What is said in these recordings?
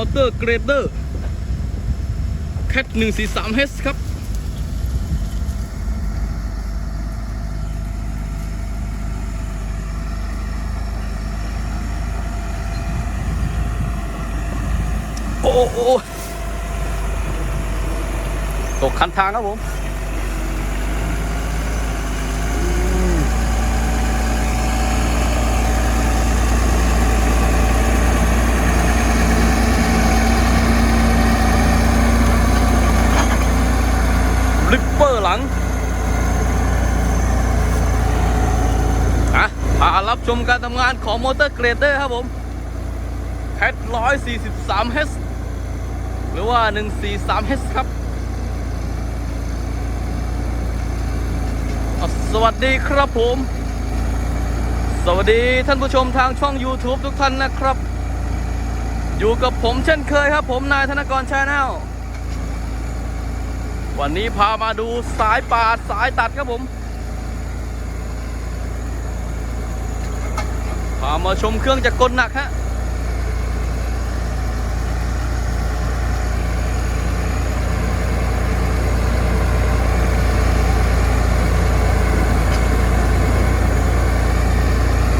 อเตอร์เกรเดอร์แคทหนึ่งสี่สามเฮสครับโอ้โอ้ตกคันทางครับผม ลิปเปอร์หลังอะพารับชมการทำงานของมอเตอร์เกรเดอร์ครับผมแคท143 h หรือว่า 143 h ครับ สวัสดีครับผม สวัสดีท่านผู้ชมทางช่อง YouTube ทุกท่านนะครับ อยู่กับผมเช่นเคยครับผมนายธนกรชาแนล วันนี้พามาดูสายปาดสายตัดครับผม พามาชมเครื่องจักรกลหนักฮะ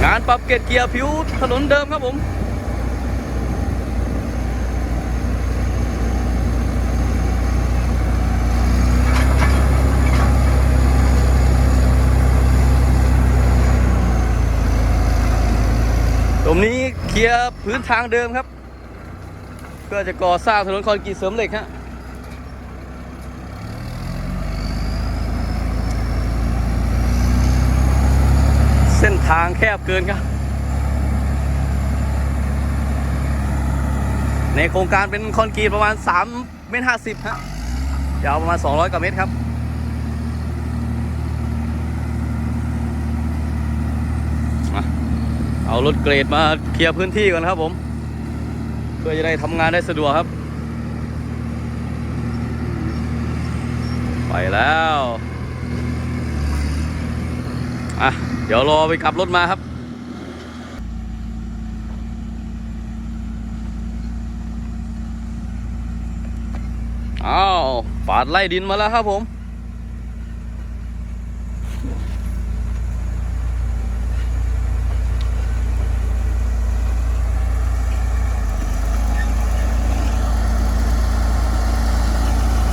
งานปรับเกรดเกียร์ผิวถนนเดิมครับผม ตรงนี้เคลียร์พื้นทางเดิมครับ เพื่อจะก่อสร้างถนนคอนกรีตเสริมเหล็กฮะเส้นทางแคบเกินครับ ในโครงการเป็นคอนกรีตประมาณ3เมตร50ฮะยาวประมาณ 200กว่าเมตรครับ มา เอารถเกรดมาเคลียร์พื้นที่ก่อนครับผมเพื่อจะได้ทำงานได้สะดวกครับ ไปแล้วอะเดี๋ยวรอไปกลับรถมาครับอ้าวปาดไล่ดินมาแล้วครับผม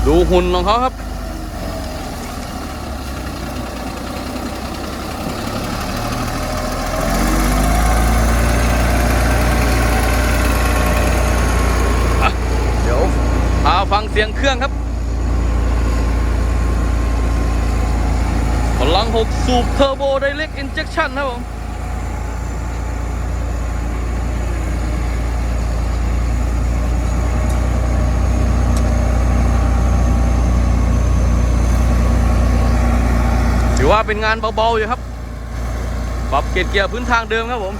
ดูหุ่นของเขาครับ เดี๋ยวพาฟังเสียงเครื่องครับพลัง 6 สูบเทอร์โบไดเ c กอินเจ t ชันครับผม ว่าเป็นงานเบาๆอยู่ครับ ปรับเกรดเกียร์พื้นทางเดิมครับผม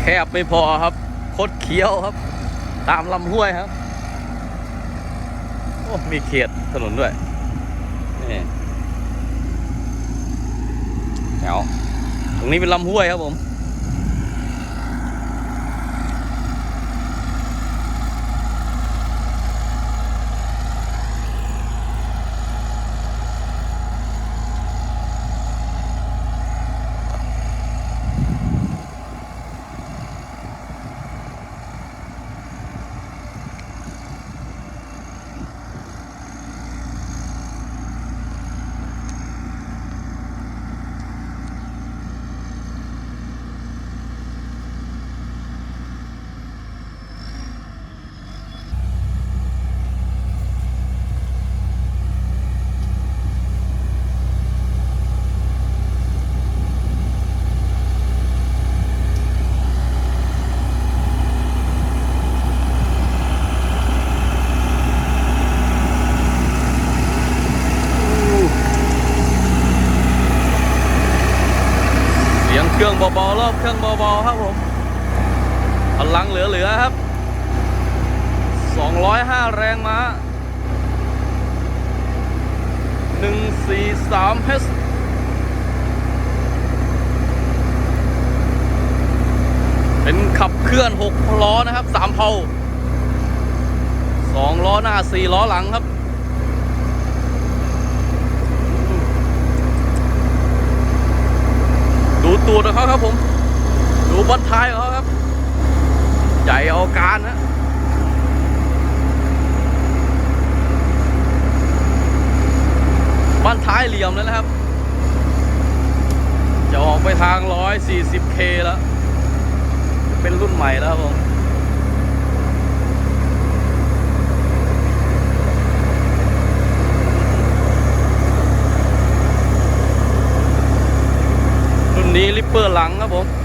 แคบไม่พอครับ คดเคี้ยวครับ ตามลำห้วยครับ โอ้ มีเขียดถนนด้วย นี่แถวตรงนี้เป็นลำห้วยครับผม เครื่องเบาๆรอบเครื่องเบาๆครับผมพลังเหลือๆครับ 205 แรงม้า 143 h เป็นขับเคลื่อน 6 ล้อนะครับ 3 เพา2ล้อหน้า 4 ล้อหลังครับ ดูตูดของเขาครับผม ดูบันท้ายของเขาครับ ใหญ่เอาการนะบ้านท้ายเหลี่ยมแล้วนะครับ จะออกไปทาง 140K แล้ว เป็นรุ่นใหม่แล้วครับผมรุ่นนี้ลิปเปอร์หลังครับผม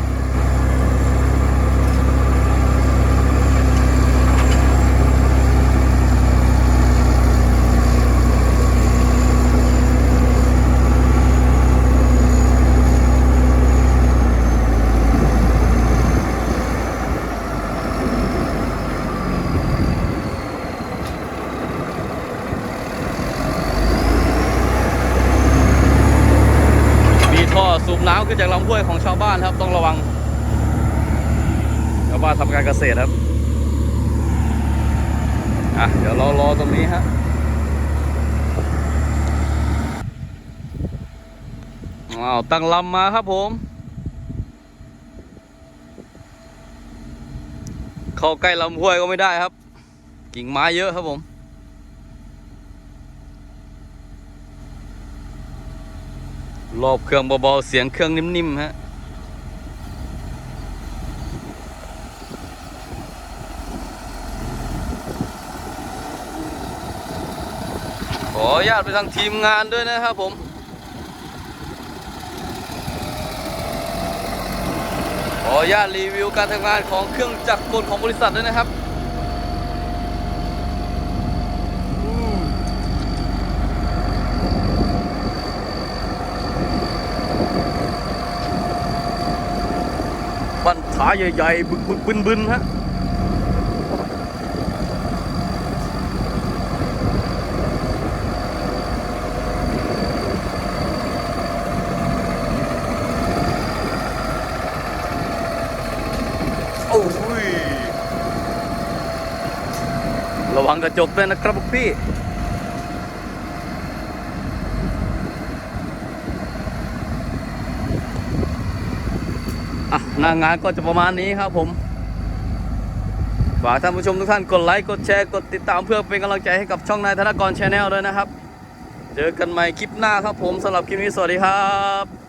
ขึ้นจากลำห้วยของชาวบ้านครับ ต้องระวังชาวบ้านทำการเกษตรครับอะเดี๋ยวเรารอตรงนี้ฮะอ้าวตั้งลำมาครับผม เข้าใกล้ลำห้วยก็ไม่ได้ครับ กิ่งไม้เยอะครับผม รอบเครื่องเบาๆ เสียงเครื่องนิ่มๆ ฮะ ขออนุญาตไปทางทีมงานด้วยนะครับผมขออนุญาตรีวิวการทำงานของเครื่องจักรกลของบริษัทด้วยนะครับ บันท้าใหญ่ๆ บึกบึกบึนบึนๆฮะโอ้ยระวังกระจกด้วยนะครับพี่ อะหน้างานก็จะประมาณนี้ครับผมฝากท่านผู้ชมทุกท่านกดไลค์กดแชร์กดติดตามเพื่อเป็นกำลังใจให้กับช่องนายธนกรชาแนลด้วยนะครับ เจอกันใหม่คลิปหน้าครับผมสำหรับคลิปนี้สวัสดีครับ